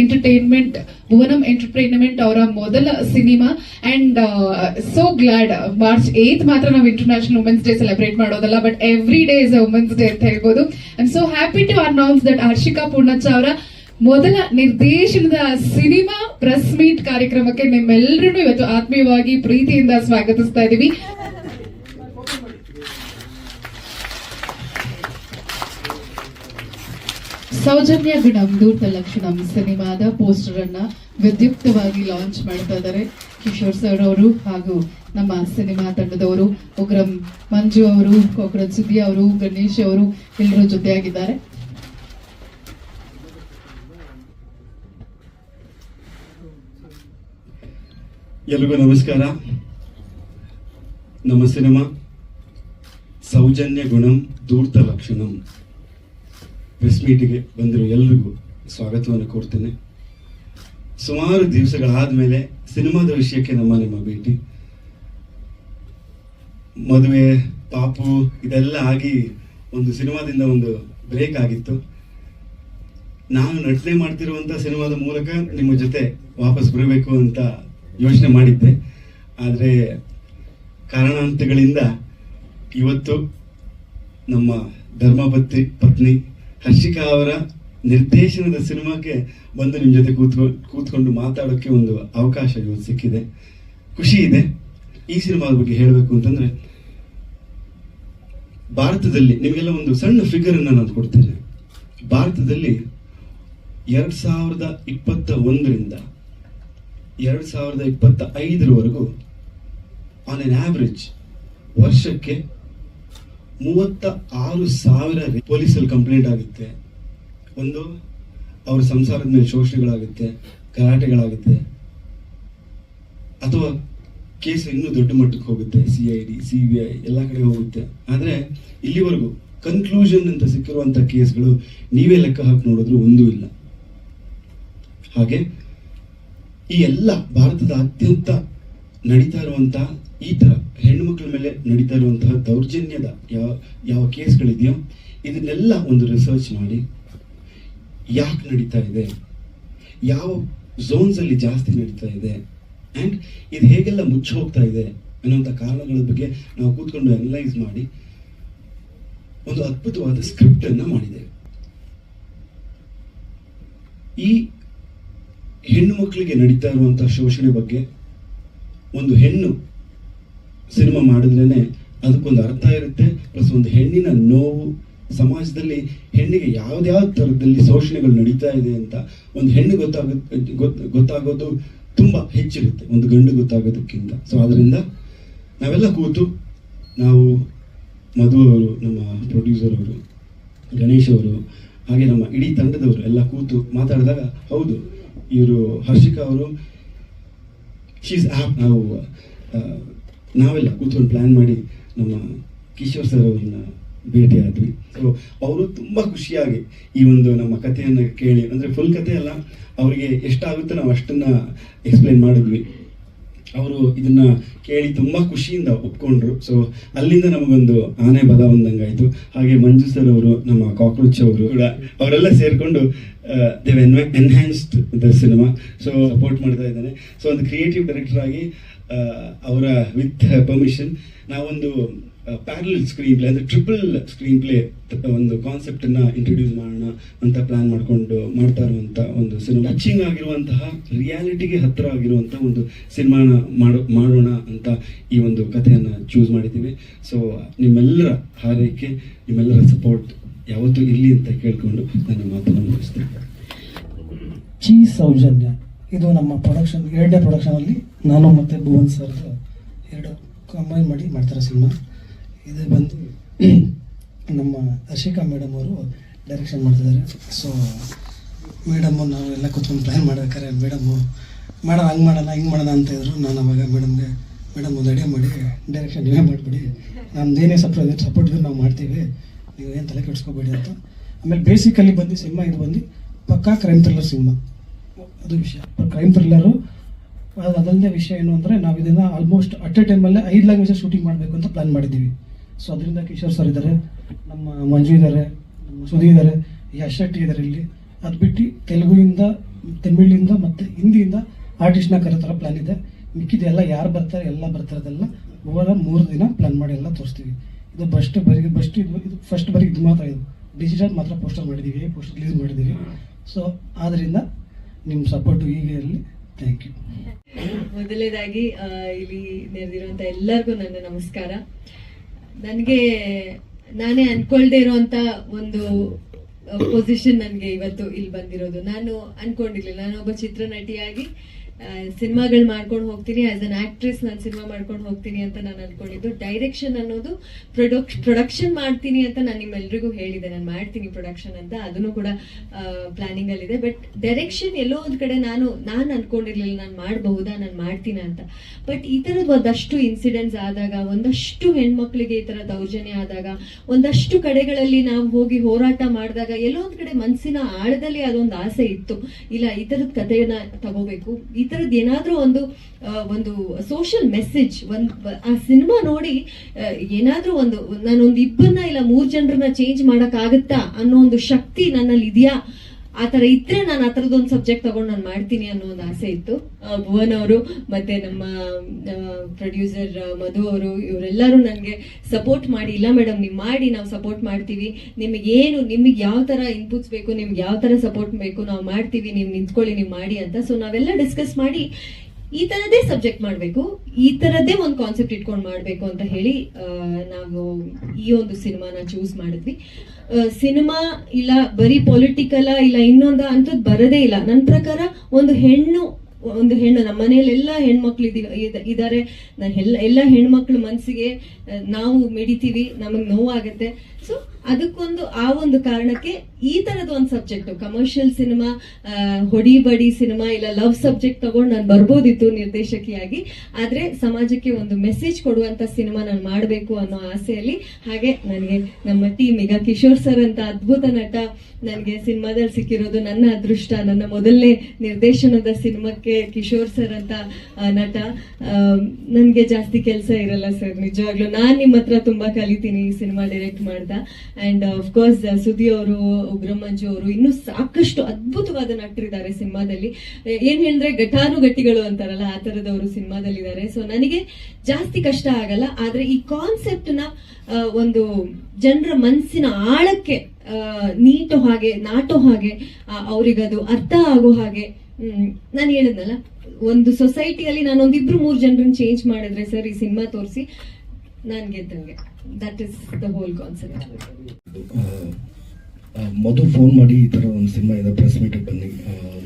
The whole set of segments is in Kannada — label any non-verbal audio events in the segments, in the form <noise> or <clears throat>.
ಎಂಟರ್ಟೈನ್ಮೆಂಟ್ ಭುವನಂ ಎಂಟರ್ಟೈನ್ಮೆಂಟ್ ಅವರ ಮೊದಲ cinema. And so glad March eighth ಮಾತ್ರ ನಾವು ಇಂಟರ್ನ್ಯಾಷನಲ್ ವುಮೆನ್ಸ್ ಡೇ ಸೆಲೆಬ್ರೇಟ್ ಮಾಡೋದಲ್ಲ but every day is women's day ಅಂತ ಹೇಳ್ಬೋದು. I so happy to announce that Harshika Poonacha ಅವರ ಮೊದಲ ನಿರ್ದೇಶನದ ಸಿನಿಮಾ ಪ್ರೆಸ್ ಮೀಟ್ ಕಾರ್ಯಕ್ರಮಕ್ಕೆ ನಿಮ್ಮೆಲ್ಲರನ್ನು ಇವತ್ತು ಆತ್ಮೀಯವಾಗಿ ಪ್ರೀತಿಯಿಂದ ಸ್ವಾಗತಿಸ್ತಾ ಇದ್ದೀವಿ ಸೌಜನ್ಯ ಗುಣಂ ದೂರ್ತ ಲಕ್ಷಣಂ ಸಿನಿಮಾದ ಪೋಸ್ಟರ್ ಅನ್ನ ವಿದ್ಯುಕ್ತವಾಗಿ ಲಾಂಚ್ ಮಾಡ್ತಾ ಇದ್ದಾರೆ ಕಿಶೋರ್ ಸರ್ ಅವರು ಹಾಗೂ ನಮ್ಮ ಸಿನಿಮಾ ತಂಡದವರು ಉಗ್ರಂ ಮಂಜು ಅವರು ಕೊಕ್ರನ್ ಸುದ್ದಿ ಅವರು, ಗಣೇಶ್ ಅವರು ಎಲ್ಲರೂ ಜೊತೆಯಾಗಿದ್ದಾರೆ. ಎಲ್ರಿಗೂ ನಮಸ್ಕಾರ. ನಮ್ಮ ಸಿನಿಮಾ ಸೌಜನ್ಯ ಗುಣಂ, ದೂರ್ತ ಲಕ್ಷಣಂ. ಪ್ರೆಸ್ ಮೀಟಿಗೆ ಬಂದಿರೋ ಎಲ್ರಿಗೂ ಸ್ವಾಗತವನ್ನು ಕೋರ್ತೇನೆ. ಸುಮಾರು ದಿವಸಗಳಾದ ಮೇಲೆ ಸಿನಿಮಾದ ವಿಷಯಕ್ಕೆ ನಮ್ಮ ನಿಮ್ಮ ಭೇಟಿ. ಮದುವೆ, ಪಾಪು, ಇದೆಲ್ಲ ಆಗಿ ಒಂದು ಸಿನಿಮಾದಿಂದ ಒಂದು ಬ್ರೇಕ್ ಆಗಿತ್ತು. ನಾನು ನಟನೆ ಮಾಡ್ತಿರುವಂಥ ಸಿನಿಮಾದ ಮೂಲಕ ನಿಮ್ಮ ಜೊತೆ ವಾಪಸ್ ಬರಬೇಕು ಅಂತ ಯೋಚನೆ ಮಾಡಿದ್ದೆ. ಆದರೆ ಕಾರಣಾಂತಗಳಿಂದ ಇವತ್ತು ನಮ್ಮ ಧರ್ಮಪತ್ನಿ, ಪತ್ನಿ ಹರ್ಷಿಕಾ ಅವರ ನಿರ್ದೇಶನದ ಸಿನಿಮಾಕ್ಕೆ ಬಂದು ನಿಮ್ಮ ಜೊತೆ ಕೂತ್ಕೊ, ಕೂತ್ಕೊಂಡು ಮಾತಾಡೋಕ್ಕೆ ಒಂದು ಅವಕಾಶ ಇವತ್ತು ಸಿಕ್ಕಿದೆ. ಖುಷಿ ಇದೆ. ಈ ಸಿನಿಮಾದ ಬಗ್ಗೆ ಹೇಳಬೇಕು ಅಂತಂದರೆ, ಭಾರತದಲ್ಲಿ ನಿಮಗೆಲ್ಲ ಒಂದು ಸಣ್ಣ ಫಿಗರನ್ನು ನಾನು ಕೊಡ್ತೇನೆ. ಭಾರತದಲ್ಲಿ ಎರಡು ಸಾವಿರದ ಇಪ್ಪತ್ತ ಒಂದರಿಂದ ಎರಡು ಸಾವಿರದ ಇಪ್ಪತ್ತ ಐದರವರೆಗೂ ಆನ್ ಎನ್ ಆ್ಯಾವ್ರೇಜ್ ವರ್ಷಕ್ಕೆ ಮೂವತ್ತ ಆರು ಸಾವಿರ ಪೊಲೀಸಲ್ಲಿ ಕಂಪ್ಲೇಂಟ್ ಆಗುತ್ತೆ. ಒಂದು, ಅವ್ರ ಸಂಸಾರದ ಮೇಲೆ ಶೋಷಣೆಗಳಾಗುತ್ತೆ, ಗಲಾಟೆಗಳಾಗುತ್ತೆ. ಅಥವಾ ಕೇಸ್ ಇನ್ನೂ ದೊಡ್ಡ ಮಟ್ಟಕ್ಕೆ ಹೋಗುತ್ತೆ C I D C B I ಎಲ್ಲ ಕಡೆ ಹೋಗುತ್ತೆ. ಆದರೆ ಇಲ್ಲಿವರೆಗೂ ಕನ್ಕ್ಲೂಷನ್ ಅಂತ ಸಿಕ್ಕಿರುವಂಥ ಕೇಸ್ಗಳು ನೀವೇ ಲೆಕ್ಕ ಹಾಕಿ ನೋಡಿದ್ರು ಒಂದೂ ಇಲ್ಲ. ಹಾಗೆ ಈ ಎಲ್ಲ ಭಾರತದ ಅತ್ಯಂತ ನಡೀತಾ ಇರುವಂತಹ ಈ ಥರ ಹೆಣ್ಣು ಮಕ್ಕಳ ಮೇಲೆ ನಡೀತಾ ಇರುವಂತಹ ದೌರ್ಜನ್ಯದ ಯಾವ ಯಾವ ಕೇಸ್ಗಳಿದೆಯೋ ಇದನ್ನೆಲ್ಲ ಒಂದು ರಿಸರ್ಚ್ ಮಾಡಿ ಯಾಕೆ ನಡೀತಾ ಇದೆ, ಯಾವ ಝೋನ್ಸ್ ಅಲ್ಲಿ ಜಾಸ್ತಿ ನಡೀತಾ ಇದೆ ಅಂಡ್ ಇದು ಹೇಗೆಲ್ಲ ಮುಚ್ಚಿ ಹೋಗ್ತಾ ಇದೆ ಅನ್ನುವಂಥ ಕಾರಣಗಳ ಬಗ್ಗೆ ನಾವು ಕೂತ್ಕೊಂಡು ಅನಲೈಸ್ ಮಾಡಿ ಒಂದು ಅದ್ಭುತವಾದ ಸ್ಕ್ರಿಪ್ಟನ್ನು ಮಾಡಿದ್ದೇವೆ. ಈ ಹೆಣ್ಣು ಮಕ್ಕಳಿಗೆ ನಡೀತಾ ಇರುವಂಥ ಶೋಷಣೆ ಬಗ್ಗೆ ಒಂದು ಹೆಣ್ಣು ಸಿನಿಮಾ ಮಾಡಿದ್ರೇನೆ ಅದಕ್ಕೊಂದು ಅರ್ಥ ಇರುತ್ತೆ. ಪ್ಲಸ್ ಒಂದು ಹೆಣ್ಣಿನ ನೋವು ಸಮಾಜದಲ್ಲಿ ಹೆಣ್ಣಿಗೆ ಯಾವ್ದ್ಯಾವ ಥರದಲ್ಲಿ ಶೋಷಣೆಗಳು ನಡೀತಾ ಇದೆ ಅಂತ ಒಂದು ಹೆಣ್ಣು ಗೊತ್ತಾಗ ಗೊತ್ತ- ಗೊತ್ತಾಗೋದು ತುಂಬಾ ಹೆಚ್ಚಿರುತ್ತೆ. ಒಂದು ಗಂಡು ಗೊತ್ತಾಗೋದಕ್ಕಿಂತ. ಸೊ ಅದರಿಂದ ನಾವೆಲ್ಲ ಕೂತು ನಾವು ಮಧು ಅವರು, ನಮ್ಮ ಪ್ರೊಡ್ಯೂಸರ್ ಅವರು, ಗಣೇಶ್ ಅವರು, ಹಾಗೆ ನಮ್ಮ ಇಡೀ ತಂಡದವರು ಎಲ್ಲ ಕೂತು ಮಾತಾಡಿದಾಗ, ಹೌದು, ಇವರು ಹರ್ಷಿಕಾ ಅವರು ಶೀಸ್ ಆ್ಯಪ್ ನಾವು ನಾವೆಲ್ಲ ಕೂತ್ಕೊಂಡು ಪ್ಲ್ಯಾನ್ ಮಾಡಿ ನಮ್ಮ ಕಿಶೋರ್ ಸರ್ ಅವ್ರನ್ನ ಭೇಟಿ ಆದ್ವಿ. ಸೊ ಅವರು ತುಂಬ ಖುಷಿಯಾಗಿ ಈ ಒಂದು ನಮ್ಮ ಕಥೆಯನ್ನು ಕೇಳಿ, ಅಂದರೆ ಫುಲ್ ಕಥೆ ಅಲ್ಲ, ಅವರಿಗೆ ಎಷ್ಟಾಗುತ್ತೆ ನಾವು ಅಷ್ಟನ್ನು ಎಕ್ಸ್ಪ್ಲೈನ್ ಮಾಡಿದ್ವಿ. ಅವರು ಇದನ್ನ ಕೇಳಿ ತುಂಬಾ ಖುಷಿಯಿಂದ ಒಪ್ಕೊಂಡ್ರು. ಸೊ ಅಲ್ಲಿಂದ ನಮಗೊಂದು ಆನೆ ಬಲ ಒಂದಂಗಾಯ್ತು ಹಾಗೆ ಮಂಜು ಸರ್ ಅವರು, ನಮ್ಮ ಕಾಕ್ರೋಚ್ ಅವರು ಕೂಡ ಅವರೆಲ್ಲ ಸೇರ್ಕೊಂಡು Dev enhanced the cinema so support ಮಾಡ್ತಾ ಇದ್ದಾನೆ. ಸೊ ಒಂದು ಕ್ರಿಯೇಟಿವ್ ಡೈರೆಕ್ಟರ್ ಆಗಿ ಅವರ ವಿತ್ ಪರ್ಮಿಷನ್ ನಾವೊಂದು ಪ್ಯಾರಲ್ ಸ್ಕ್ರೀನ್ ಪ್ಲೇ ಅಂದರೆ ಟ್ರಿಪಲ್ ಸ್ಕ್ರೀನ್ ಪ್ಲೇ ಒಂದು ಕಾನ್ಸೆಪ್ಟ್ ಅನ್ನ ಇಂಟ್ರೊಡ್ಯೂಸ್ ಮಾಡೋಣ ಅಂತ ಪ್ಲಾನ್ ಮಾಡ್ಕೊಂಡು ಮಾಡ್ತಾ ಇರುವಂಥ ಒಂದು ಸಿನಿಮಾ ಟಚಿಂಗ್ ಆಗಿರುವಂತಹ ರಿಯಾಲಿಟಿಗೆ ಹತ್ತಿರ ಆಗಿರುವಂಥ ಒಂದು ಸಿನಿಮಾನ ಮಾಡೋ, ಮಾಡೋಣ ಅಂತ ಈ ಒಂದು ಕಥೆಯನ್ನು ಚೂಸ್ ಮಾಡಿದ್ದೀವಿ. ಸೊ ನಿಮ್ಮೆಲ್ಲರ ಹಾರೈಕೆ, ನಿಮ್ಮೆಲ್ಲರ ಸಪೋರ್ಟ್ ಯಾವತ್ತೂ ಇರಲಿ ಅಂತ ಕೇಳ್ಕೊಂಡು ನನ್ನ ಮಾತನ್ನು ಮುಗಿಸ್ತೇನೆ. ಚೀ ಸೌಜನ್ಯ. ಇದು ನಮ್ಮ ಪ್ರೊಡಕ್ಷನ್ ಎರಡನೇ ಪ್ರೊಡಕ್ಷನಲ್ಲಿ ನಾನು ಮತ್ತು ಭುವನ್ ಸರ್ ಎರಡು ಕಂಬೈನ್ ಮಾಡಿ ಮಾಡ್ತಾರೆ ಸಿನಿಮಾ ಇದು ಬಂದು <clears throat> ನಮ್ಮ ಹರ್ಷಿಕಾ ಮೇಡಮ್ ಅವರು ಡೈರೆಕ್ಷನ್ ಮಾಡ್ತಿದ್ದಾರೆ. ಸೊ ಮೇಡಮ್ಮು ನಾವು ಎಲ್ಲ ಕೂತ್ಕೊಂಡು ಪ್ಲ್ಯಾನ್ ಮಾಡ್ಬೇಕಾರೆ ಮೇಡಮ್ಮು ಮೇಡಮ್ ಹಂಗೆ ಮಾಡೋಣ, ಹಿಂಗೆ ಮಾಡೋಣ ಅಂತ ಇದ್ರು. ನಾನು ಅವಾಗ ಮೇಡಮ್ಗೆ ಮೇಡಮ್ ಒಂದು ಅಡಿಗೆ ಮಾಡಿ ಡೈರೆಕ್ಷನ್ ನೀವೇ ಮಾಡಿಬಿಡಿ. ನಮ್ದು ಏನೇ ಸಪೋರ್ಟ್ ಸಪೋರ್ಟ್ ಇದ್ರೆ ನಾವು ಮಾಡ್ತೀವಿ. ನೀವು ಏನು ತಲೆ ಕೆಡಿಸ್ಕೋಬೇಡಿ ಅಂತ. ಆಮೇಲೆ ಬೇಸಿಕಲ್ಲಿ ಬಂದು ಸಿನಿಮಾ ಇದು ಬಂದು ಪಕ್ಕಾ ಕ್ರೈಮ್ ಥ್ರಿಲ್ಲರ್ ಸಿನಿಮಾ ಅದು ವಿಷಯ. ಕ್ರೈಮ್ ಥ್ರಿಲ್ಲರು ಅದಲ್ಲದೆ ವಿಷಯ ಏನು ಅಂದರೆ ನಾವು ಇದನ್ನು ಆಲ್ಮೋಸ್ಟ್ ಅಟ್ ಎ ಟೈಮಲ್ಲೇ ಐದು ಲ್ಯಾಂಗ್ವೇಜಲ್ಲಿ ಶೂಟಿಂಗ್ ಮಾಡಬೇಕು ಅಂತ ಪ್ಲ್ಯಾನ್ ಮಾಡಿದ್ದೀವಿ. ಸೊ ಅದರಿಂದ ಕಿಶೋರ್ ಸರ್ ಇದ್ದಾರೆ, ನಮ್ಮ ಮಂಜು ಇದ್ದಾರೆ, ನಮ್ಮ ಸುಧಿ ಇದ್ದಾರೆ ಯಶ್ ಶೆಟ್ಟಿ ಇದ್ದಾರೆ ಇಲ್ಲಿ. ಅದು ಬಿಟ್ಟು ತೆಲುಗುವಿಂದ ತಮಿಳಿಂದ ಮತ್ತು ಹಿಂದಿಯಿಂದ ಆರ್ಟಿಸ್ಟ್ನ ನ ಥರ ಪ್ಲ್ಯಾನ್ ಇದೆ. ಮಿಕ್ಕಿದೆಲ್ಲ ಯಾರು ಬರ್ತಾರೆ, ಎಲ್ಲ ಬರ್ತಾರದೆಲ್ಲ ಓವರ ಮೂರು ದಿನ ಪ್ಲ್ಯಾನ್ ಮಾಡಿ ಎಲ್ಲ ತೋರಿಸ್ತೀವಿ. ಇದು ಬಸ್ಟ್ ಬರೀ ಬಸ್ಟ್ ಇದು ಫಸ್ಟ್ ಬರೀ ಇದು ಮಾತ್ರ ಇದು. ಡಿಜಿಟಲ್ ಮಾತ್ರ ಪೋಸ್ಟರ್ ಮಾಡಿದ್ದೀವಿ ಪೋಸ್ಟರ್ ರಿಲೀಸ್ ಮಾಡಿದ್ದೀವಿ. ಸೊ ಆದ್ದರಿಂದ ನಿಮ್ಮ ಸಪೋರ್ಟು ಈಗ ಇರಲಿ. ಥ್ಯಾಂಕ್ ಯು ಮೊದಲನೇದಾಗಿ ಇಲ್ಲಿ ನೆರೆದಿರುವಂತ ಎಲ್ಲರಿಗೂ ನನ್ನ ನಮಸ್ಕಾರ. ನನಗೆ, ನಾನೇ ಅನ್ಕೊಳ್ದೆ ಇರುವಂತ ಒಂದು ಪೊಸಿಷನ್ ನನಗೆ ಇವತ್ತು ಇಲ್ಲಿ ಬಂದಿರೋದು. ನಾನು ಅನ್ಕೊಂಡಿರ್ಲಿಲ್ಲ. ನಾನು ಒಬ್ಬ ಚಿತ್ರನಟಿಯಾಗಿ ಸಿನಿಮಾಗಳು ಮಾಡ್ಕೊಂಡು ಹೋಗ್ತೀನಿ ಆಸ್ ಅನ್ ಆಕ್ಟ್ರೆಸ್ ನಾನು ಸಿನಿಮಾ ಮಾಡ್ಕೊಂಡು ಹೋಗ್ತೀನಿ ಅಂತ ನಾನು ಅನ್ಕೊಂಡಿದ್ದು. ಡೈರೆಕ್ಷನ್ ಅನ್ನೋದು ಪ್ರೊಡಕ್ಷ ಪ್ರೊಡಕ್ಷನ್ ಮಾಡ್ತೀನಿ ಅಂತ ನಾನು ನಿಮ್ಮೆಲ್ರಿಗೂ ಹೇಳಿದೆ. ನಾನು ಮಾಡ್ತೀನಿ ಪ್ರೊಡಕ್ಷನ್ ಅಂತ. ಅದನ್ನು ಕೂಡ ಪ್ಲಾನಿಂಗ್ ಅಲ್ಲಿದೆ. ಬಟ್ ಡೈರೆಕ್ಷನ್ ಎಲ್ಲೋ ಒಂದ್ ಕಡೆ ನಾನು ನಾನು ಅನ್ಕೊಂಡಿರ್ಲಿಲ್ಲ. ನಾನು ಮಾಡಬಹುದಾ? ನಾನು ಮಾಡ್ತೀನ ಅಂತ. ಬಟ್ ಈ ತರದ್ ಒಂದಷ್ಟು ಇನ್ಸಿಡೆಂಟ್ಸ್ ಆದಾಗ, ಒಂದಷ್ಟು ಹೆಣ್ಮಕ್ಳಿಗೆ ಈ ತರ ದೌರ್ಜನ್ಯ ಆದಾಗ, ಒಂದಷ್ಟು ಕಡೆಗಳಲ್ಲಿ ನಾವು ಹೋಗಿ ಹೋರಾಟ ಮಾಡಿದಾಗ, ಎಲ್ಲೋ ಒಂದ್ ಕಡೆ ಮನಸ್ಸಿನ ಆಳದಲ್ಲಿ ಅದೊಂದು ಆಸೆ ಇತ್ತು. ಇಲ್ಲ, ಈ ತರದ ಕಥೆಯನ್ನ ತಗೋಬೇಕು. ತರದ್ ಏನಾದ್ರೂ ಒಂದು ಒಂದು ಸೋಷಿಯಲ್ ಮೆಸೇಜ್ ಒಂದ್, ಆ ಸಿನಿಮಾ ನೋಡಿ ಏನಾದ್ರೂ ಒಂದು, ನಾನೊಂದು ಇಬ್ಬರನ್ನ ಇಲ್ಲ ಮೂರ್ ಜನರನ್ನ ಚೇಂಜ್ ಮಾಡಕ್ ಆಗುತ್ತಾ ಅನ್ನೋ ಒಂದು ಶಕ್ತಿ ನನ್ನಲ್ಲಿ ಇದೆಯಾ ಆ ತರ ಇದ್ರೆ ನಾನು ಆ ತರದೊಂದು ಸಬ್ಜೆಕ್ಟ್ ತಗೊಂಡು ನಾನು ಮಾಡ್ತೀನಿ ಅನ್ನೋ ಒಂದು ಆಸೆ ಇತ್ತು. ಭುವನ್ ಅವರು ಮತ್ತೆ ನಮ್ಮ ಪ್ರೊಡ್ಯೂಸರ್ ಮಧು ಅವರು, ಇವರೆಲ್ಲರೂ ನನಗೆ ಸಪೋರ್ಟ್ ಮಾಡಿ, ಇಲ್ಲ ಮೇಡಮ್ ನೀವು ಮಾಡಿ, ನಾವು ಸಪೋರ್ಟ್ ಮಾಡ್ತೀವಿ. ನಿಮಗೆ ಏನು, ನಿಮಗೆ ಯಾವ ತರ ಇನ್ಪುಟ್ಸ್ ಬೇಕು, ನಿಮ್ಗೆ ಯಾವ ತರ ಸಪೋರ್ಟ್ ಬೇಕು, ನಾವು ಮಾಡ್ತೀವಿ, ನೀವು ನಿಂತ್ಕೊಳ್ಳಿ, ನೀವು ಮಾಡಿ ಅಂತ. ಸೊ ನಾವೆಲ್ಲ ಡಿಸ್ಕಸ್ ಮಾಡಿ ಈ ತರದೇ ಸಬ್ಜೆಕ್ಟ್ ಮಾಡಬೇಕು, ಈ ತರದೇ ಒಂದು ಕಾನ್ಸೆಪ್ಟ್ ಇಟ್ಕೊಂಡು ಮಾಡಬೇಕು ಅಂತ ಹೇಳಿ ನಾವು ಈ ಒಂದು ಸಿನಿಮಾನ ಚೂಸ್ ಮಾಡಿದ್ವಿ. ಸಿನಿಮಾ ಇಲ್ಲ, ಬರೀ ಪೊಲಿಟಿಕಲ ಇಲ್ಲ, ಇನ್ನೊಂದು ಅಂಥದ್ದು ಬರದೇ ಇಲ್ಲ. ನನ್ನ ಪ್ರಕಾರ ಒಂದು ಹೆಣ್ಣು ಒಂದು ಹೆಣ್ಣು, ನಮ್ಮ ಮನೆಯಲ್ಲೆಲ್ಲ ಹೆಣ್ಮಕ್ಳು ಇದ್ದಾರೆ ಎಲ್ಲ ಎಲ್ಲ ಹೆಣ್ಮಕ್ಳು ಮನಸ್ಸಿಗೆ ನಾವು ಮಿಡಿತೀವಿ, ನಮಗೆ ನೋವಾಗುತ್ತೆ. ಸೊ ಅದಕ್ಕೊಂದು ಆ ಒಂದು ಕಾರಣಕ್ಕೆ ಈ ತರದ ಒಂದು ಸಬ್ಜೆಕ್ಟ್ ಕಮರ್ಷಿಯಲ್ ಸಿನಿಮಾ ಹೊಡಿ ಬಡಿ ಸಿನಿಮಾ ಇಲ್ಲ ಲವ್ ಸಬ್ಜೆಕ್ಟ್ ತಗೊಂಡು ನಾನು ಬರ್ಬೋದಿತ್ತು ನಿರ್ದೇಶಕಿಯಾಗಿ. ಆದ್ರೆ ಸಮಾಜಕ್ಕೆ ಒಂದು ಮೆಸೇಜ್ ಕೊಡುವಂತ ಸಿನಿಮಾ ನಾನು ಮಾಡಬೇಕು ಅನ್ನೋ ಆಸೆಯಲ್ಲಿ. ಹಾಗೆ ನನಗೆ ನಮ್ಮ ಟೀಮ್ ಈಗ ಕಿಶೋರ್ ಸರ್ ಅಂತ ಅದ್ಭುತ ನಟ ನನಗೆ ಸಿನಿಮಾದಲ್ಲಿ ಸಿಕ್ಕಿರೋದು ನನ್ನ ಅದೃಷ್ಟ, ನನ್ನ ಮೊದಲನೇ ನಿರ್ದೇಶನದ ಸಿನಿಮಾಕ್ಕೆ ಕಿಶೋರ್ ಸರ್ ಅಂತ ನಟ. ನನಗೆ ಜಾಸ್ತಿ ಕೆಲಸ ಇರಲ್ಲ ಸರ್ ನಿಜವಾಗ್ಲೂ ನಾನು ನಿಮ್ಮ ಹತ್ರ ತುಂಬಾ ಕಲಿತೀನಿ ಈ ಸಿನಿಮಾ ಡೈರೆಕ್ಟ್ ಮಾಡ್ತಾ. ಅಂಡ್ ಕೋರ್ಸ್ ಸುದಿ ಅವರು ಉಗ್ರಂ ಮಂಜು ಅವರು ಇನ್ನು ಸಾಕಷ್ಟು ಅದ್ಭುತವಾದ ನಟರಿದ್ದಾರೆ ಸಿನಿಮಾದಲ್ಲಿ. ಏನ್ ಹೇಳಿದ್ರೆ ಘಟಾನುಘಟಿಗಳು ಅಂತಾರಲ್ಲ, ಆ ತರದವರು ಸಿನಿಮಾದಲ್ಲಿ ಇದ್ದಾರೆ ಸೊ ನನಗೆ ಜಾಸ್ತಿ ಕಷ್ಟ ಆಗಲ್ಲ, ಆದ್ರೆ ಈ ಕಾನ್ಸೆಪ್ಟ್ನ ಒಂದು ಜನರ ಮನಸ್ಸಿನ ಆಳಕ್ಕೆ ನೀಟೋ ಹಾಗೆ, ನಾಟೋ ಹಾಗೆ ಅವರಿಗದು ಅರ್ಥ ಆಗೋ ಹಾಗೆ ನಾನು ಹೇಳಿದ್ನಲ್ಲ, ಒಂದು ಸೊಸೈಟಿಯಲ್ಲಿ ನಾನು ಒಂದಿಬ್ರು ಮೂರು ಜನರನ್ನ ಚೇಂಜ್ ಮಾಡಿದ್ರೆ ಸರ್ ಈ ಸಿನಿಮಾ ತೋರಿಸಿ, ನಾನು ಗೆದ್ದಂಗೆ. That is the whole concept Madhu phone ಮಾಡಿ ಈ ಥರ ಒಂದು ಸಿನಿಮಾ ಇದೆ ಪ್ರೆಸ್ ಮೀಟಿಗೆ ಬನ್ನಿ.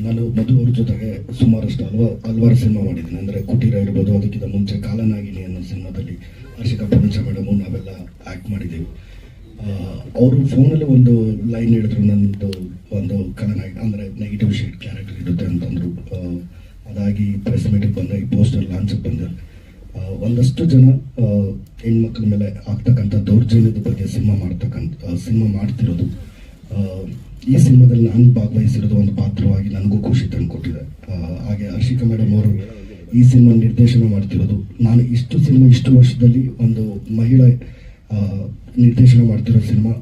ನಾನು ಮಧು ಅವ್ರ ಜೊತೆಗೆ ಸುಮಾರಷ್ಟು ಹಲ್ವ, ಹಲವಾರು ಸಿನಿಮಾ ಮಾಡಿದ್ದೀನಿ. ಅಂದರೆ ಕುಟೀರ ಇರ್ಬೋದು, ಅದಕ್ಕಿಂತ ಮುಂಚೆ ಕಾಲನಾಗಿನಿ ಅನ್ನೋ ಸಿನಿಮಾದಲ್ಲಿ ಹರ್ಷಿಕಾ ಪಂಚ ಮೇಡಮು ನಾವೆಲ್ಲ ಆ್ಯಕ್ಟ್ ಮಾಡಿದ್ದೀವಿ ಅವರು ಫೋನಲ್ಲಿ ಒಂದು ಲೈನ್ ಹೇಳಿದ್ರು ನನ್ನದು ಒಂದು ಕಳನಾಗಿ ಅಂದರೆ ನೆಗೆಟಿವ್ ಶೇಡ್ ಕ್ಯಾರೆಕ್ಟರ್ ಇರುತ್ತೆ ಅಂತಂದರು. ಅದಾಗಿ ಪ್ರೆಸ್ ಮೀಟಿಗೆ ಬಂದ, ಈ ಪೋಸ್ಟರ್ ಲಾಂಚಿಗೆ ಬಂದೆ. ಒಂದಷ್ಟು ಜನ ಹೆಣ್ಮಕ್ಳ ಮೇಲೆ ಆಗ್ತಕ್ಕಂಥ ದೌರ್ಜನ್ಯದ ಬಗ್ಗೆ ಸಿನಿಮಾ ಮಾಡ್ತಕ್ಕಂಥ ಸಿನಿಮಾ ಮಾಡ್ತಿರೋದು. ಈ ಸಿನಿಮಾದಲ್ಲಿ ನಾನು ಭಾಗವಹಿಸಿರೋದು ಒಂದು ಪಾತ್ರವಾಗಿ ನನಗೂ ಖುಷಿ ತಂದುಕೊಟ್ಟಿದೆ. ಹಾಗೆ ಹರ್ಷಿಕಾ ಮೇಡಮ್ ಅವರು ಈ ಸಿನಿಮಾ ನಿರ್ದೇಶನ ಮಾಡ್ತಿರೋದು. ನಾನು ಇಷ್ಟು ಸಿನಿಮಾ, ಇಷ್ಟು ವರ್ಷದಲ್ಲಿ ಒಂದು ಮಹಿಳೆ ನಿರ್ದೇಶನ ಮಾಡ್ತಿರೋ ಸಿನಿಮಾ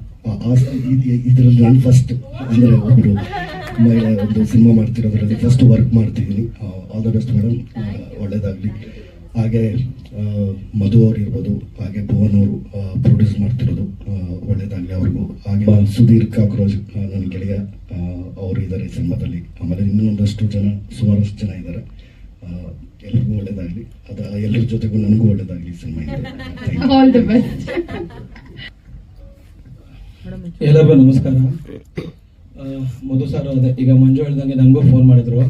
ಇದರಲ್ಲಿ ನಾನು ಫಸ್ಟ್ ಅಂದರೆ ಒಬ್ಬರು ಮಹಿಳೆ ಒಂದು ಸಿನಿಮಾ ಮಾಡ್ತಿರೋದ್ರಲ್ಲಿ ಫಸ್ಟ್ ವರ್ಕ್ ಮಾಡ್ತಿದ್ದೀನಿ. ಆಲ್ ದ ಬೆಸ್ಟ್ ಮೇಡಮ್ ಒಳ್ಳೇದಾಗಲಿ. ಹಾಗೆ ಮಧು ಅವ್ರು ಇರ್ಬೋದು ಹಾಗೆ ಭುವನ್ ಅವರು ಪ್ರೊಡ್ಯೂಸ್ ಮಾಡ್ತಿರೋದು ಒಳ್ಳೇದಾಗಲಿ ಅವ್ರಿಗೂ. ಹಾಗೆ ಸುಧೀರ್ ಕಾಕ್ರೋಜ್ ನನ್ನ ಗೆಳೆಯ ಅವರು ಇದ್ದಾರೆ ಸಿನಿಮಾದಲ್ಲಿ. ಆಮೇಲೆ ಇನ್ನೂ ಒಂದಷ್ಟು ಜನ ಸುಮಾರಷ್ಟು ಜನ ಇದ್ದಾರೆ. ಎಲ್ರಿಗೂ ಒಳ್ಳೇದಾಗಲಿ. ಅದ ಎಲ್ಲರ ಜೊತೆಗೂ ನನಗೂ ಒಳ್ಳೇದಾಗಲಿ ಸಿನಿಮಾ ಆಲ್ ದಿ ಬೆಸ್ಟ್ ಎಲ್ಲರಿಗೂ ನಮಸ್ಕಾರ. ಮಧು ಸರ್ ಅದೇ ಈಗ ಮಂಜು ಹೇಳ್ದಂಗೆ ನನಗೂ ಫೋನ್ ಮಾಡಿದ್ರು.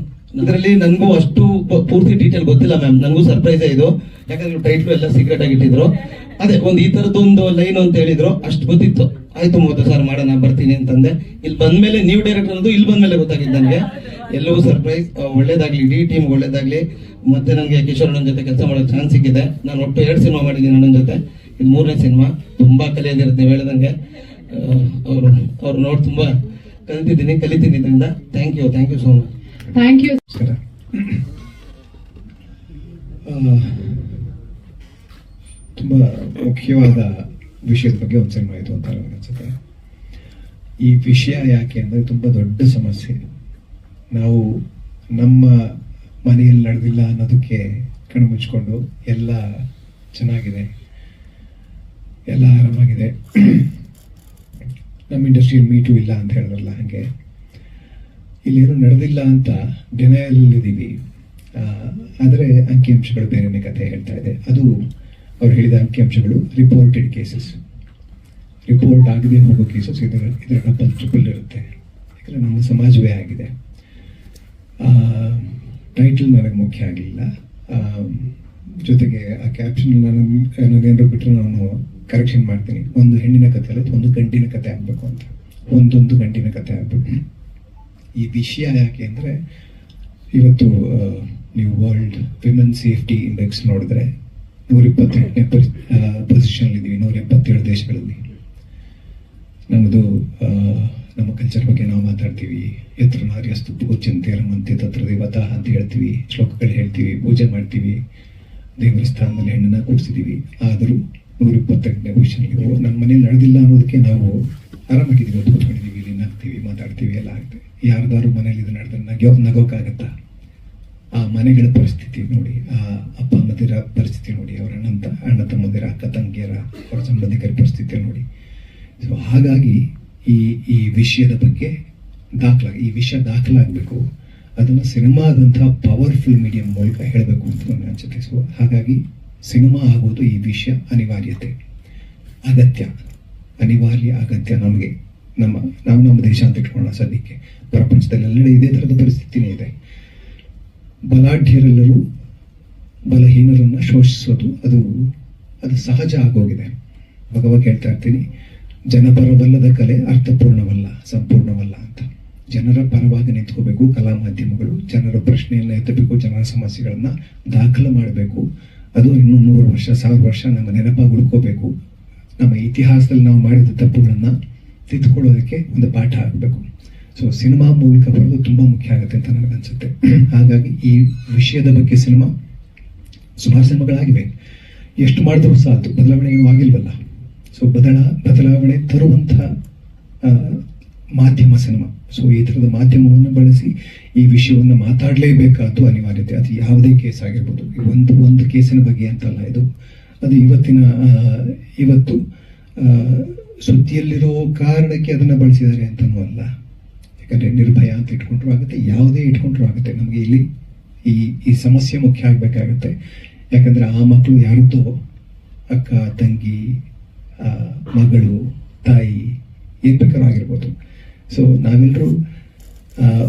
ಇದರಲ್ಲಿ ನನಗೂ ಅಷ್ಟು ಪೂರ್ತಿ ಡೀಟೇಲ್ ಗೊತ್ತಿಲ್ಲ ಮ್ಯಾಮ್ ನನಗೂ ಸರ್ಪ್ರೈಸ್ ಇದು. ಯಾಕಂದ್ರೆ ಟೈಟ್ಲು ಎಲ್ಲ ಸೀಕ್ರೆಟ್ ಆಗಿ ಇಟ್ಟಿದ್ರು ಅದೇ, ಒಂದು ಈ ಒಂದು ಲೈನ್ ಅಂತ ಹೇಳಿದ್ರು. ಅಷ್ಟು ಗೊತ್ತಿತ್ತು. ಆಯ್ತು ಮೂವತ್ತು ಸರ್ ಮಾಡೋಣ, ಬರ್ತೀನಿ ಅಂತಂದೆ. ಇಲ್ಲಿ ಬಂದ್ಮೇಲೆ ನೀವು ಡೈರೆಕ್ಟರ್ ಅನ್ನೋದು ಇಲ್ಲಿ ಬಂದ್ಮೇಲೆ ಗೊತ್ತಾಗಿದ್ದು ನನಗೆ. ಎಲ್ಲವೂ ಸರ್ಪ್ರೈಸ್ ಒಳ್ಳೇದಾಗ್ಲಿ ಇಡೀ ಟೀಮ್ ಒಳ್ಳೇದಾಗ್ಲಿ. ಮತ್ತೆ ನನಗೆ ಕಿಶೋರ್ ಅಣ್ಣನ ಜೊತೆ ಕೆಲಸ ಮಾಡೋ ಚಾನ್ಸ್ ಸಿಕ್ಕಿದೆ. ನಾನು ಒಟ್ಟು ಎರಡು ಸಿನಿಮಾ ಮಾಡಿದ್ದೀನಿ ಅಣ್ಣನ ಜೊತೆ. ಇದು ಮೂರನೇ ಸಿನಿಮಾ ತುಂಬಾ ಕಲಿಯೋದಿರುತ್ತೆ ನೀವು ಹೇಳ್ದಂಗೆ ಅವರು, ಅವ್ರು ನೋಡಿ ತುಂಬಾ ಕಲಿತಿದ್ದೀನಿ ಕಲಿತಿದ್ದೀನಿ ಇದರಿಂದ. Thank you thank you so much thank you ತುಂಬ ಮುಖ್ಯವಾದ ವಿಷಯದ ಬಗ್ಗೆ ಒಂದು ಸಿನಿಮಾ ಇದು ಅಂತ ಅನ್ಸುತ್ತೆ. ಈ ವಿಷಯ ಯಾಕೆ ಅಂದರೆ ತುಂಬ ದೊಡ್ಡ ಸಮಸ್ಯೆ. ನಾವು ನಮ್ಮ ಮನೆಯಲ್ಲಿ ನಡೆದಿಲ್ಲ ಅನ್ನೋದಕ್ಕೆ ಕಣ್ಣು ಮುಚ್ಕೊಂಡು ಎಲ್ಲ ಚೆನ್ನಾಗಿದೆ. ಎಲ್ಲ ಆರಾಮಾಗಿದೆ. ನಮ್ಮ ಇಂಡಸ್ಟ್ರಿಯಲ್ಲಿ ಮೀಟು ಇಲ್ಲ ಅಂತ ಹೇಳಿದ್ರಲ್ಲ ಹಾಗೆ. ಇಲ್ಲೇನು ನಡೆದಿಲ್ಲ ಅಂತ ಡಿನಯಲ್ಲಿದ್ದೀವಿ. ಆದರೆ ಅಂಕಿಅಂಶಗಳು ಬೇರೆಯೇ ಕಥೆ ಹೇಳ್ತಾ ಇದೆ. ಅದು ಅವ್ರು ಹೇಳಿದ ಅಂಕಿಅಂಶಗಳು ರಿಪೋರ್ಟೆಡ್ ಕೇಸಸ್ ರಿಪೋರ್ಟ್ ಆಗದೆ ಹೋಗೋ ಕೇಸಸ್ ಇದರ ಇದರ ಡಬಲ್ ಟ್ರಿಪಲ್ ಇರುತ್ತೆ. ಯಾಕಂದರೆ ನಮ್ಮ ಸಮಾಜವೇ ಆಗಿದೆ. ಟೈಟಲ್ ನನಗೆ ಮುಖ್ಯ ಆಗಲಿಲ್ಲ ಜೊತೆಗೆ ಆ ಕ್ಯಾಪ್ಷನ್ ನಾನು ನಾನೇನಾದ್ರು ಬಿಟ್ಟರೆ ನಾನು ಕರೆಕ್ಷನ್ ಮಾಡ್ತೀನಿ. ಒಂದು ಹೆಣ್ಣಿನ ಕಥೆ ಅಲ್ಲ, ಒಂದು ಗಂಟಿನ ಕತೆ ಆಗಬೇಕು ಅಂತ. ಒಂದೊಂದು ಗಂಟಿನ ಕತೆ ಆಗಬೇಕು. ಈ ವಿಷಯ ಯಾಕೆ ಅಂದರೆ, ಇವತ್ತು ನೀವು ವರ್ಲ್ಡ್ ವಿಮೆನ್ ಸೇಫ್ಟಿ ಇಂಡೆಕ್ಸ್ ನೋಡಿದ್ರೆ ನೂರ ಇಪ್ಪತ್ತೆಂಟನೇ ಪೊಸಿಷನ್ ಇದ್ದೀವಿ ನೂರ ಎಪ್ಪತ್ತೇಳು ದೇಶಗಳಲ್ಲಿ. ನಮ್ಮದು ನಮ್ಮ ಕಲ್ಚರ್ ಬಗ್ಗೆ ನಾವು ಮಾತಾಡ್ತೀವಿ. ಎತ್ರ ನಾರ್ಯಸ್ತು ರಮಂತೆ ತತ್ರ ದೇವತಾ ಅಂತ ಹೇಳ್ತೀವಿ. ಶ್ಲೋಕಗಳು ಹೇಳ್ತೀವಿ, ಪೂಜೆ ಮಾಡ್ತೀವಿ. ದೇವರ ಸ್ಥಾನದಲ್ಲಿ ಹೆಣ್ಣನ್ನು ಕೂರಿಸಿದ್ದೀವಿ ಆದರೂ ನೂರ ಇಪ್ಪತ್ತೆಂಟನೇ ಪೊಸಿಷನ್ ನಮ್ಮ ಮನೇಲಿ ನಡೆದಿಲ್ಲ ಅನ್ನೋದಕ್ಕೆ ನಾವು ಆರಾಮಾಗಿದ್ದೀವಿ ಕೂತ್ಕೊಂಡಿದ್ದೀವಿ ಇಲ್ಲಿ ನಗ್ತೀವಿ ಮಾತಾಡ್ತೀವಿ, ಎಲ್ಲ ಆಗುತ್ತೆ ಯಾರ್ದಾರು ಮನೇಲಿ ಇದು ನಡೆದ್ರೆ ನಗೋ ನಗೋಕ್ಕಾಗತ್ತಾ ಆ ಮನೆಗಳ ಪರಿಸ್ಥಿತಿ ನೋಡಿ, ಆ ಅಪ್ಪ ಅಮ್ಮದಿರ ಪರಿಸ್ಥಿತಿ ನೋಡಿ, ಅವರ ಅಣ್ಣ ಅಣ್ಣ ತಮ್ಮದಿರ, ಅಕ್ಕ ತಂಗಿಯರ, ಅವರ ಸಂಬಂಧಿಕರ ಪರಿಸ್ಥಿತಿ ನೋಡಿ. ಸೊ ಹಾಗಾಗಿ ಈ ಈ ವಿಷಯದ ಬಗ್ಗೆ ದಾಖಲ ಈ ವಿಷಯ ದಾಖಲಾಗಬೇಕು. ಅದನ್ನು ಸಿನಿಮಾದಂತಹ ಪವರ್ಫುಲ್ ಮೀಡಿಯಂ ಮೂಲಕ ಹೇಳಬೇಕು ಅಂತ ನನಗೆ ಅನಿಸುತ್ತೆ. ಸೊ ಹಾಗಾಗಿ ಸಿನಿಮಾ ಆಗೋದು ಈ ವಿಷಯ ಅನಿವಾರ್ಯತೆ. ಅಗತ್ಯ. ಅನಿವಾರ್ಯ ಅಗತ್ಯ ನಮಗೆ. ನಮ್ಮ, ನಾವು ನಮ್ಮ ದೇಶ ಅಂತ ಇಟ್ಕೊಳ್ಳೋಣ ಸದ್ಯಕ್ಕೆ. ಪ್ರಪಂಚದಲ್ಲೆಲ್ಲೆಡೆ ಇದೇ ಥರದ ಪರಿಸ್ಥಿತಿನೇ ಇದೆ. ಬಲಾಢ್ಯರೆಲ್ಲರೂ ಬಲಹೀನರನ್ನು ಶೋಷಿಸೋದು, ಅದು ಅದು ಸಹಜ ಆಗೋಗಿದೆ. ಭಗವ ಹೇಳ್ತಾ ಇರ್ತೀನಿ, ಜನಪರವಲ್ಲದ ಕಲೆ ಅರ್ಥಪೂರ್ಣವಲ್ಲ, ಸಂಪೂರ್ಣವಲ್ಲ ಅಂತ. ಜನರ ಪರವಾಗಿ ನಿಂತ್ಕೋಬೇಕು, ಕಲಾ ಮಾಧ್ಯಮಗಳು, ಜನರ ಪ್ರಶ್ನೆಯನ್ನು ಎತ್ತಬೇಕು, ಜನರ ಸಮಸ್ಯೆಗಳನ್ನು ದಾಖಲು ಮಾಡಬೇಕು. ಅದು ಇನ್ನೂ ನೂರು ವರ್ಷ, ಸಾವಿರ ವರ್ಷ ನಮ್ಮ ನೆನಪಾಗಿ ಹುಡ್ಕೋಬೇಕು ನಮ್ಮ ಇತಿಹಾಸದಲ್ಲಿ ನಾವು ಮಾಡಿದ ತಪ್ಪುಗಳನ್ನು ತಿದ್ದುಕೊಳ್ಳೋದಕ್ಕೆ ಒಂದು ಪಾಠ ಆಗಬೇಕು. ಸೊ ಸಿನಿಮಾ ಮೂಲಕ ಬರೋದು ತುಂಬ ಮುಖ್ಯ ಆಗುತ್ತೆ ಅಂತ ನನಗನ್ಸುತ್ತೆ ಹಾಗಾಗಿ ಈ ವಿಷಯದ ಬಗ್ಗೆ ಸಿನಿಮಾ ಸುಮಾರು ಸಿನಿಮಾಗಳಾಗಿವೆ. ಎಷ್ಟು ಮಾಡಿದ್ರು ಸಾಲದು ಬದಲಾವಣೆ ಏನೂ ಆಗಿಲ್ವಲ್ಲ. ಸೊ ಬದಲ, ಬದಲಾವಣೆ ತರುವಂಥ ಮಾಧ್ಯಮ ಸಿನಿಮಾ ಸೊ ಈ ಥರದ ಮಾಧ್ಯಮವನ್ನು ಬಳಸಿ ಈ ವಿಷಯವನ್ನು ಮಾತಾಡಲೇಬೇಕಾದ್ದು ಅನಿವಾರ್ಯತೆ. ಅದು ಯಾವುದೇ ಕೇಸ್ ಆಗಿರ್ಬೋದು. ಒಂದು ಒಂದು ಕೇಸಿನ ಬಗ್ಗೆ ಅಂತಲ್ಲ ಇದು. ಅದು ಇವತ್ತಿನ ಇವತ್ತು ಸುದ್ದಿಯಲ್ಲಿರೋ ಕಾರಣಕ್ಕೆ ಅದನ್ನು ಬಳಸಿದ್ದಾರೆ ಅಂತನೂ ಅಲ್ಲ. ಯಾಕಂದರೆ ನಿರ್ಭಯ ಅಂತ ಇಟ್ಕೊಂಡ್ರು ಆಗುತ್ತೆ, ಯಾವುದೇ ಇಟ್ಕೊಂಡ್ರು ಆಗುತ್ತೆ. ನಮಗೆ ಇಲ್ಲಿ ಈ ಈ ಸಮಸ್ಯೆ ಮುಖ್ಯ ಆಗಬೇಕಾಗುತ್ತೆ. ಯಾಕಂದರೆ ಆ ಮಕ್ಕಳು ಯಾರದ್ದೋ, ಅಕ್ಕ, ತಂಗಿ ಮಗಳು, ತಾಯಿ, ಏನ್ ಬೇಕಾದ್ರೂ ಆಗಿರ್ಬೋದು. ಸೊ ನಾವೆಲ್ಲರೂ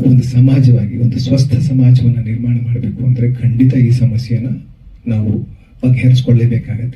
ಒಂದು ಸಮಾಜವಾಗಿ, ಒಂದು ಸ್ವಸ್ಥ ಸಮಾಜವನ್ನು ನಿರ್ಮಾಣ ಮಾಡಬೇಕು ಅಂದರೆ ಖಂಡಿತ ಈ ಸಮಸ್ಯೆನ ನಾವು ಬಗೆಹರಿಸ್ಕೊಳ್ಳೇಬೇಕಾಗತ್ತೆ.